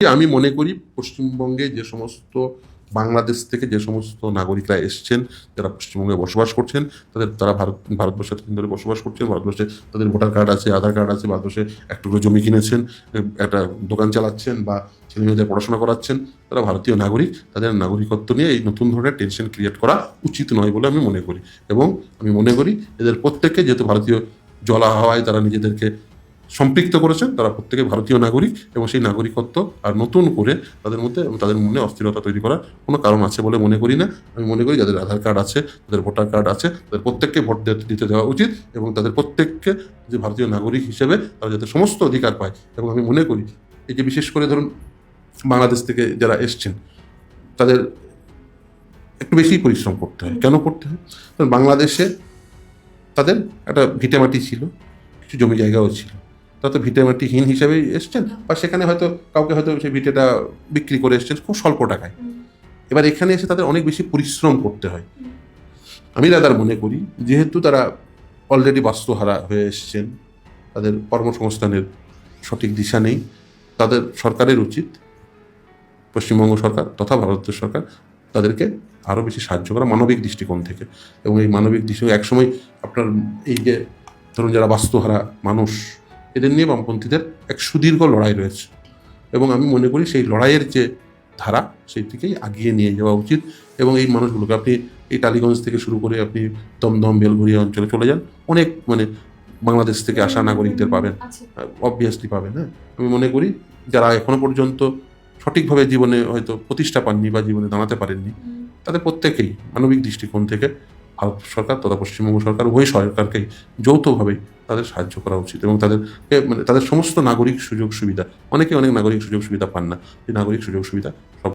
আমি মনে করি পশ্চিমবঙ্গে যে সমস্ত, বাংলাদেশ থেকে যে সমস্ত নাগরিকরা এসছেন, যারা পশ্চিমবঙ্গে বসবাস করছেন, তাদের, তারা ভারত ভারতবর্ষে এতদিন ধরে বসবাস করছেন, ভারতবর্ষে তাদের ভোটার কার্ড আছে, আধার কার্ড আছে, ভারতবর্ষে এক টুকরো জমি কিনেছেন, একটা দোকান চালাচ্ছেন বা ছেলে মেয়েদের পড়াশোনা করাচ্ছেন, তারা ভারতীয় নাগরিক, তাদের নাগরিকত্ব নিয়ে এই নতুন ধরনের টেনশন ক্রিয়েট করা উচিত নয় বলে আমি মনে করি। এবং আমি মনে করি এদের প্রত্যেককে যেহেতু ভারতীয় জলা হাওয়ায় তারা নিজেদেরকে সম্পৃক্ত করেছেন তারা প্রত্যেকে ভারতীয় নাগরিক এবং সেই নাগরিকত্ব আর নতুন করে তাদের মধ্যে তাদের মনে অস্থিরতা তৈরি করার কোনো কারণ আছে বলে মনে করি না। আমি মনে করি যাদের আধার কার্ড আছে তাদের ভোটার কার্ড আছে, তাদের প্রত্যেককে ভোট দিতে- দেওয়া উচিত এবং তাদের প্রত্যেককে যে ভারতীয় নাগরিক হিসেবে তারা যাতে সমস্ত অধিকার পায় এবং আমি মনে করি এই যে বিশেষ করে ধরুন বাংলাদেশ থেকে যারা এসছেন, তাদের একটু বেশি পরিশ্রম করতে হয়। কেন করতে হয়? কারণ বাংলাদেশে তাদের একটা ভিটেমাটি ছিল, কিছু জমি জায়গাও ছিল। তারা তো ভিটেমাটিহীন হিসেবেই এসছেন। বা সেখানে হয়তো কাউকে হয়তো সেই ভিটেটা বিক্রি করে এসছেন খুব স্বল্প টাকায়। এবার এখানে এসে তাদের অনেক বেশি পরিশ্রম করতে হয়। আমি দাদার মনে করি যেহেতু তারা অলরেডি বাস্তুহারা হয়ে এসছেন তাদের কর্মসংস্থানের সঠিক দিশা নেই তাদের সরকারের উচিত পশ্চিমবঙ্গ সরকার তথা ভারতের সরকার তাদেরকে আরও বেশি সাহায্য করা মানবিক দৃষ্টিকোণ থেকে। এবং এই মানবিক দৃষ্টিকোণ একসময় আপনার এই যে ধরুন যারা বাস্তুহারা মানুষ এদের নিয়ে বামপন্থীদের এক সুদীর্ঘ লড়াই রয়েছে। এবং আমি মনে করি সেই লড়াইয়ের যে ধারা সেই দিকেই আগিয়ে নিয়ে যাওয়া উচিত এবং এই মানুষগুলোকে আপনি এই টালিগঞ্জ থেকে শুরু করে আপনি দমদম বেলঘরিয়া অঞ্চলে চলে যান। অনেক মানে বাংলাদেশ থেকে আসা নাগরিকদের পাবেন। আচ্ছা। অবভিয়াসলি পাবেন হ্যাঁ। আমি মনে করি যারা এখনও পর্যন্ত সঠিকভাবে জীবনে হয়তো প্রতিষ্ঠা পাননি বা জীবনে দাঁড়াতে পারেননি তাদের প্রত্যেকেই মানবিক দৃষ্টিকোণ থেকে ভারত সরকার তথা পশ্চিমবঙ্গ সরকার উভয় সরকারকেই যৌথভাবে তাদের সাহায্য করা উচিত এবং তাদেরকে মানে তাদের সমস্ত নাগরিক সুযোগ সুবিধা, অনেকে অনেক নাগরিক সুযোগ সুবিধা পান না। এই নাগরিক সুযোগ সুবিধা